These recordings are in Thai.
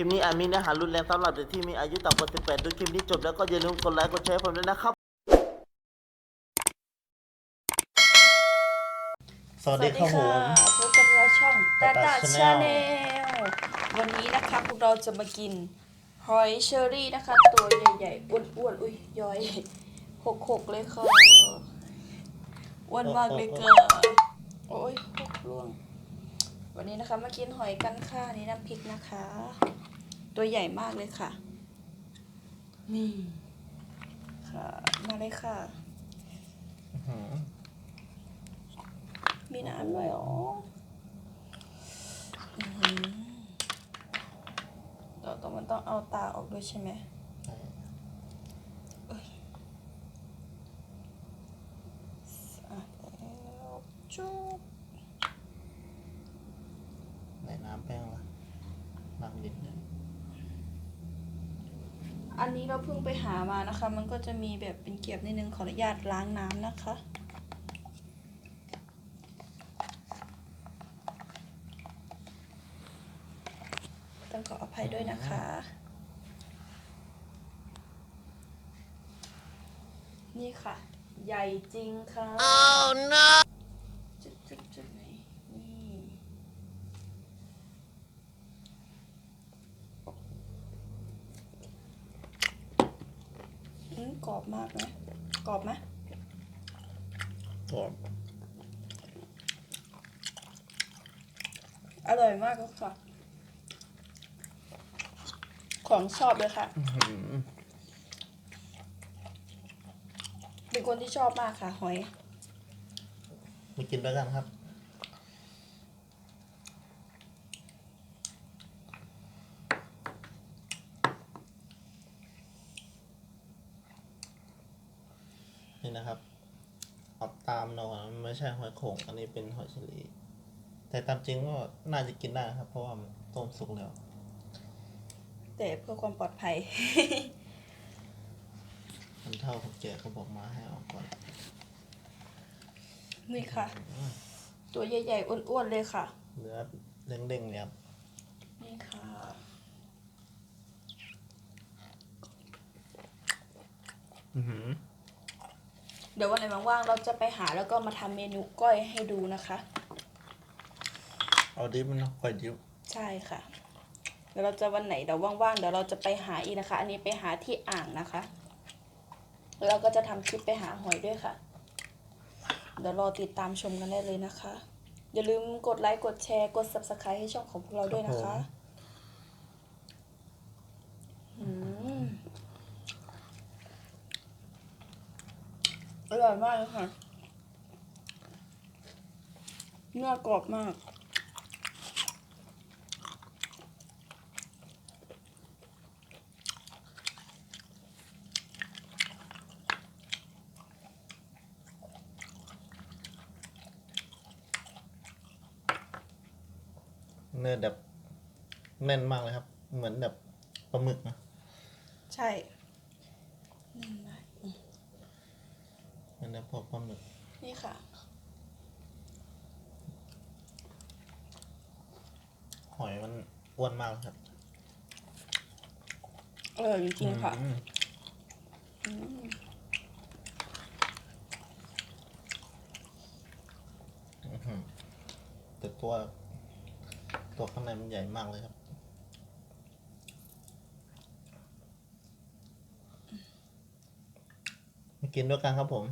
ลิปนี้อาจมีเนื้อหารุนแรงสำหรับเด็กที่มีอายุต่ำกว่า 18 ดูคลิปนี้จบแล้วก็อย่าลืมกดไลค์กดแชร์ให้ผมด้วยนะครับ สวัสดีครับผม พบกับเราช่องตา Tata ตา Channel ชาแนลวันนี้นะคะพวกเราจะมากินหอยเชอรี่นะคะ ตัวใหญ่ๆ อ้วนๆ อุ้ยย้อยหกหกๆเลยค่ะอ้วนมากเลยค่ะโอ้ยหกล่วง วันนี้นะคะมากินหอยกันค่ะนี่น้ำพริกนะคะ ตัวใหญ่มากเลยค่ะ นี่ค่ะ มาเลยค่ะ มีน้ำด้วยเหรออื้อหือเราต้องมันต้องเอาตาออกด้วยใช่ไหมเอ้ยสะอาดแล้วจุ๊บในน้ำแป้งละน้ำดิน อันนี้เราเพิ่งไปหามานะคะ มันก็จะมีแบบเป็นเกียบนิดนึงขออนุญาตล้างน้ำนะคะต้องขออภัยด้วยนะคะ นี่ค่ะ ใหญ่จริงค่ะ oh no จุดจุดจุดไหนนี่อืมก รอบมากไหมกรอบไหมกรอบอร่อยมากเลยค่ะ ของชอบเลยค่ะ เป็นคนที่ชอบมากค่ะ หอย มากินด้วยกันครับ นี่นะครับเอาตามเราอะมันไม่ใช่หอยโข่งอันนี้เป็นหอยเชอรี่แต่ตามจริงก็น่าจะกินได้นะครับ เพราะว่ามันต้มสุกแล้ว แต่เพื่อความปลอดภัย มันเท่าของแกเขาบอกมาให้เออกก่อนนี่ค่ะ ตัวใหญ่ๆอ้วนๆเลยค่ะ เนื้อเด้งๆเนี่ยครับนี่ค่ะอื้อหือเดี๋ยววันไหนว่างๆเราจะไปหาแล้วก็มาทำเมนูก้อยให้ดูนะคะ เอาดิบมันค่อยดิบใช่ค่ะ เดี๋ยวเราจะวันไหนเดี๋ยวว่างๆเดี๋ยวเราจะไปหาอีกนะคะ อันนี้ไปหาที่อ่างนะคะแล้วเราก็จะทำคลิปไปหาหอยด้วยค่ะ เดี๋ยวรอติดตามชมกันได้เลยนะคะ อย่าลืมกดไลค์กดแชร์กด subscribe ให้ช่องของพวกเราด้วยนะคะอืม อร่อยมากเลยค่ะ เนื้อกรอบมาก เนื้อแบบแน่นมากเลยครับ เหมือนแบบปลาหมึกนะ ใช่นั่นนะ เหมือนแบบพวกปลาหมึกนี่ค่ะ หอยมันอ้วนมากเลยครับอร่อยจริงๆค่ะอืมอืมอื้อหือแต่ตัว ตัวข้างในมันใหญ่มากเลยครับ มากินด้วยกันครับผม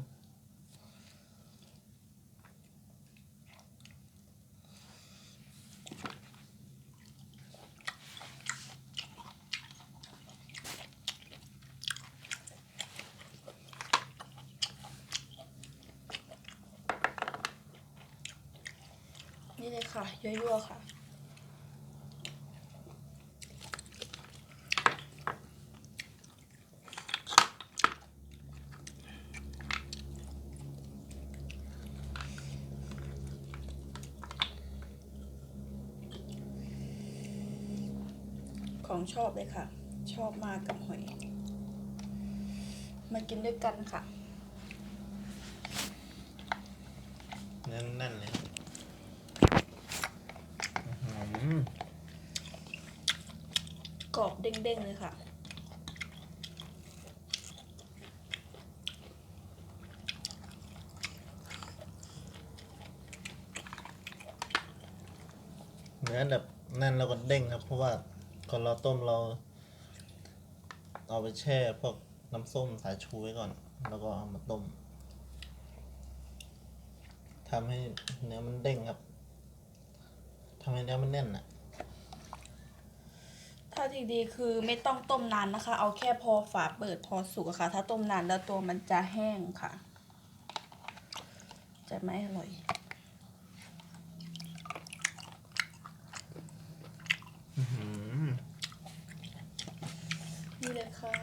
ค่ะยั่วๆค่ะของชอบเลยค่ะ ชอบมากกับหอย มากินด้วยกันค่ะแน่นๆเลย กรอบเด้งๆเลยค่ะ เนื้อแบบแน่นแล้วก็เด้งครับ เพราะว่าก่อนเราต้มเรา เอาไปแช่พวกน้ำส้มสายชูไว้ก่อน แล้วก็เอามาต้มทำให้เนื้อมันเด้งครับำไมเนื้อมันแน่นอะ ถ้าดีๆคือไม่ต้องต้มนานนะคะ เอาแค่พอฝาเปิดพอสุกอะค่ะ ถ้าต้มนานแล้วตัวมันจะแห้งค่ะ จะไม่อร่อย อื้อหือ นี่เลยค่ะ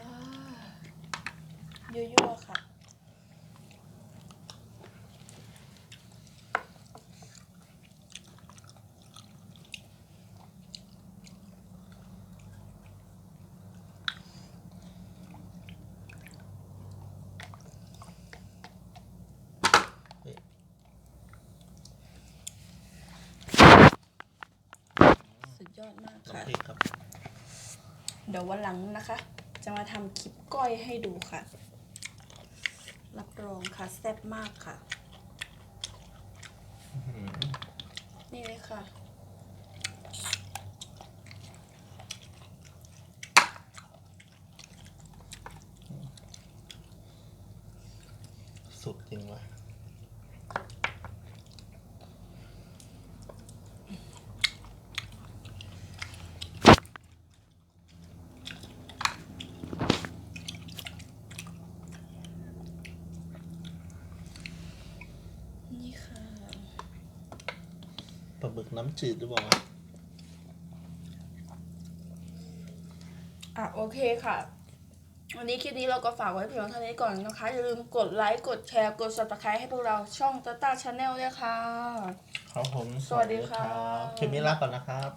ยั่วๆค่ะ สุดย อดมากค่ะ น้ำพริกครับเดี๋ยววันหลังนะคะ จะมาทำคลิปก้อยให้ดูค่ะ รับรองค่ะแซ่บมากค่ะ อื้อหือนี่เลยค่ะ สุดจริงว่ะ นี่ค่ะ ปลา บึกน้ำจืดหรือเปล่าวะอะโอเคค่ะ วันนี้คลิปนี้เราก็ฝากไว้เพียงเท่านี้ก่อนนะคะ อย่าลืมกดไลค์ กดแชร์ กด subscribe ให้พวกเราช่องตาตาชาแนลด้วยค่ะ ครับผม สวัสดีค่ะ คลิปนี้ลาก่อนนะครับ